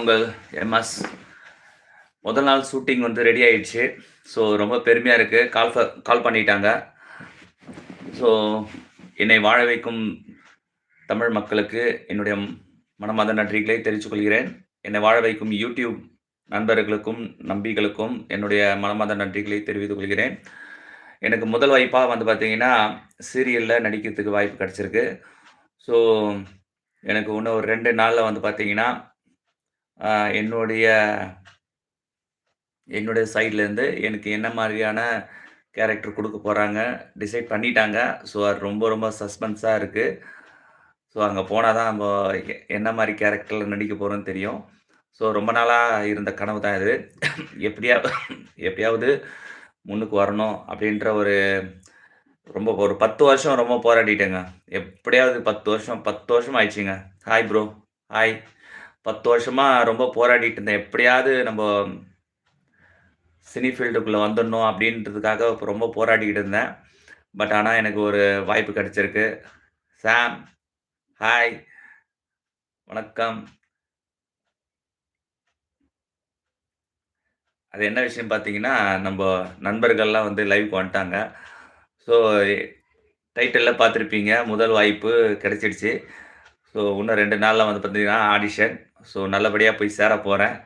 உங்கள் எம்எஸ். முதல் நாள் ஷூட்டிங் வந்து ரெடி ஆயிடுச்சு. ஸோ ரொம்ப பெருமையாக இருக்குது கால் ஃப கால் பண்ணிட்டாங்க. ஸோ என்னை வாழ வைக்கும் தமிழ் மக்களுக்கு என்னுடைய மனமாத நன்றிகளை தெரிவித்துக்கொள்கிறேன் என்னை வாழ வைக்கும் யூடியூப் நண்பர்களுக்கும் நம்பிகளுக்கும் என்னுடைய மனமாத நன்றிகளை தெரிவித்துக் கொள்கிறேன். எனக்கு முதல் வாய்ப்பாக வந்து பார்த்தீங்கன்னா சீரியலில் நடிக்கிறதுக்கு வாய்ப்பு கிடச்சிருக்கு. ஸோ எனக்கு இன்னும் ஒரு ரெண்டு நாளில் வந்து பார்த்தீங்கன்னா என்னுடைய என்னுடைய சைட்லேருந்து எனக்கு என்ன மாதிரியான கேரக்டர் கொடுக்க போகிறாங்க டிசைட் பண்ணிட்டாங்க. ஸோ அது ரொம்ப ரொம்ப சஸ்பென்ஸாக இருக்குது ஸோ அங்கே போனால் தான் நம்ம என்ன மாதிரி கேரக்டரில் நடிக்க போகிறோன்னு தெரியும். ஸோ ரொம்ப நாளாக இருந்த கனவு தான் இது. எப்படியாவது எப்படியாவது முன்னுக்கு வரணும் அப்படின்ற ஒரு ரொம்ப ஒரு பத்து வருஷம் ரொம்ப போராடிட்டேங்க. எப்படியாவது பத்து வருஷம் பத்து வருஷம் ஆயிடுச்சுங்க. ஹாய் ப்ரோ ஹாய் பத்து வருஷமாக ரொம்ப போராடிட்டு இருந்தேன். எப்படியாவது நம்ம சினி ஃபீல்டுக்குள்ளே வந்துடணும் அப்படின்றதுக்காக ரொம்ப போராடிக்கிட்டு இருந்தேன். பட் ஆனால் எனக்கு ஒரு வாய்ப்பு கிடச்சிருக்கு. சாம் ஹாய் வணக்கம். அது என்ன விஷயம் பார்த்தீங்கன்னா நம்ம நண்பர்கள்லாம் வந்து லைவுக்கு வந்துட்டாங்க. ஸோ டைட்டிலில் பார்த்துருப்பீங்க முதல் வாய்ப்பு கிடச்சிடுச்சு. ஸோ இன்னும் ரெண்டு நாளில் வந்து பார்த்தீங்கன்னா ஆடிஷன் ஸோ நல்லபடியாக போய் சேர போகிறேன்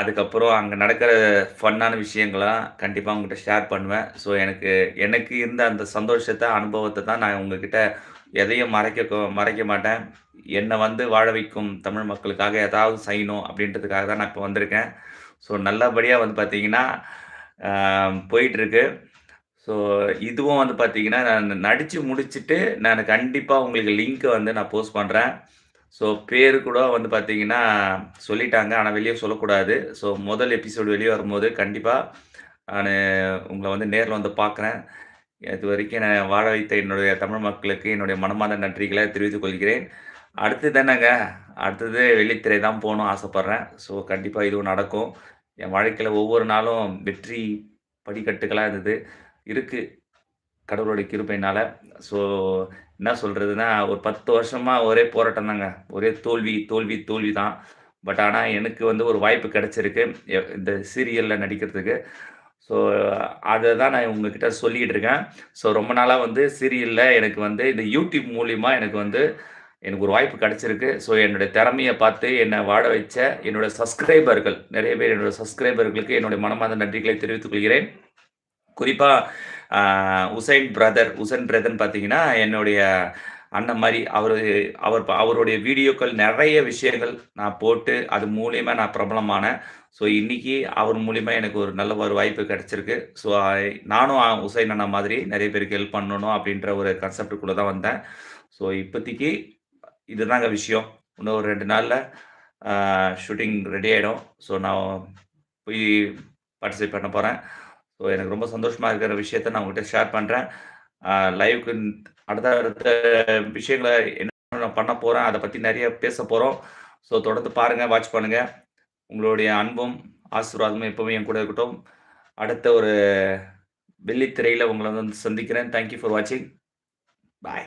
அதுக்கப்புறம் அங்கே நடக்கிற ஃபன்னான விஷயங்கள்லாம் கண்டிப்பாக உங்கள்கிட்ட ஷேர் பண்ணுவேன். ஸோ எனக்கு எனக்கு இருந்த அந்த சந்தோஷத்தை அனுபவத்தை தான் நான் உங்ககிட்ட எதையும் மறைக்க மறைக்க மாட்டேன். என்னை வந்து வாழ வைக்கும் தமிழ் மக்களுக்காக ஏதாவது செய்யணும் அப்படின்றதுக்காக தான் நான் இப்போ வந்திருக்கேன். ஸோ நல்லபடியாக வந்து பார்த்தீங்கன்னா போயிட்டுருக்கு. ஸோ இதுவும் வந்து பார்த்தீங்கன்னா நான் நடித்து முடிச்சுட்டு நான் கண்டிப்பாக உங்களுக்கு லிங்க்கை வந்து நான் போஸ்ட் பண்ணுறேன் ஸோ பேர் கூட வந்து பார்த்தீங்கன்னா சொல்லிட்டாங்க. ஆனால் வெளியே சொல்லக்கூடாது. ஸோ முதல் எபிசோடு வெளியே வரும்போது கண்டிப்பாக நான் உங்களை வந்து நேரில் வந்து பார்க்குறேன் இது வரைக்கும் நான் வாழ வைத்த என்னுடைய தமிழ் மக்களுக்கு என்னுடைய மனமார்ந்த நன்றிகளை தெரிவித்துக் கொள்கிறேன். அடுத்து தானேங்க அடுத்தது வெள்ளித்திரை தான் போகணும் ஆசைப்பட்றேன். ஸோ கண்டிப்பாக இதுவும் நடக்கும். என் வாழ்க்கையில் ஒவ்வொரு நாளும் வெற்றி படிக்கட்டுகளாக இருந்தது. இருக்குது கடவுளுடைய கிருப்பையினால் ஸோ என்ன சொல்கிறதுனா ஒரு பத்து வருஷமாக ஒரே போராட்டம் தாங்க ஒரே தோல்வி தோல்வி தோல்வி தான் பட் ஆனால் எனக்கு வந்து ஒரு வாய்ப்பு கிடச்சிருக்கு இந்த சீரியலில் நடிக்கிறதுக்கு. ஸோ அதை தான் நான் உங்ககிட்ட சொல்லிக்கிட்டு இருக்கேன். ஸோ ரொம்ப நாளாக வந்து சீரியலில் எனக்கு வந்து இந்த யூடியூப் மூலிமா எனக்கு வந்து எனக்கு ஒரு வாய்ப்பு கிடச்சிருக்கு. ஸோ என்னுடைய திறமையை பார்த்து என்னை வாழ வச்ச என்னோட சப்ஸ்கிரைபர்கள் நிறைய பேர் என்னோட சப்ஸ்கிரைபர்களுக்கு என்னுடைய மனமார்ந்த நன்றிகளை தெரிவித்துக் கொள்கிறேன். குறிப்பாக உசைன் பிரதர் உசைன் பிரதர்னு பார்த்தீங்கன்னா என்னுடைய அண்ணன் மாதிரி அவர் அவர் அவருடைய வீடியோக்கள் நிறைய விஷயங்கள் நான் போட்டு அது மூலியமாக நான் பிரபலமானேன். ஸோ இன்றைக்கி அவர் மூலியமாக எனக்கு ஒரு நல்ல ஒரு வாய்ப்பு கிடைச்சிருக்கு. ஸோ நானும் உசைன் அண்ணா மாதிரி நிறைய பேருக்கு ஹெல்ப் பண்ணணும் அப்படின்ற ஒரு கன்செப்டுக்குள்ளே தான் வந்தேன். ஸோ இப்போதைக்கு இதுதாங்க விஷயம். இன்னும் ஒரு ரெண்டு நாளில் ஷூட்டிங் ரெடி ஆகிடும் ஸோ நான் போய் பார்ட்டிசிபேட் பண்ண போகிறேன் ஸோ எனக்கு ரொம்ப சந்தோஷமாக இருக்கிற விஷயத்த நான் உங்கள்கிட்ட ஷேர் பண்ணுறேன் லைவுக்கு அடுத்த அடுத்த விஷயங்களை என்ன பண்ண போகிறேன் அதை பற்றி நிறைய பேச போகிறோம் ஸோ தொடர்ந்து பாருங்கள் வாட்ச் பண்ணுங்கள் உங்களுடைய அன்பும் ஆசீர்வாதமும் எப்பவுமே என் கூட இருக்கட்டும். அடுத்த ஒரு வெள்ளித்திரையில் உங்களை வந்து சந்திக்கிறேன். தேங்க்யூ ஃபார் வாட்சிங் பாய்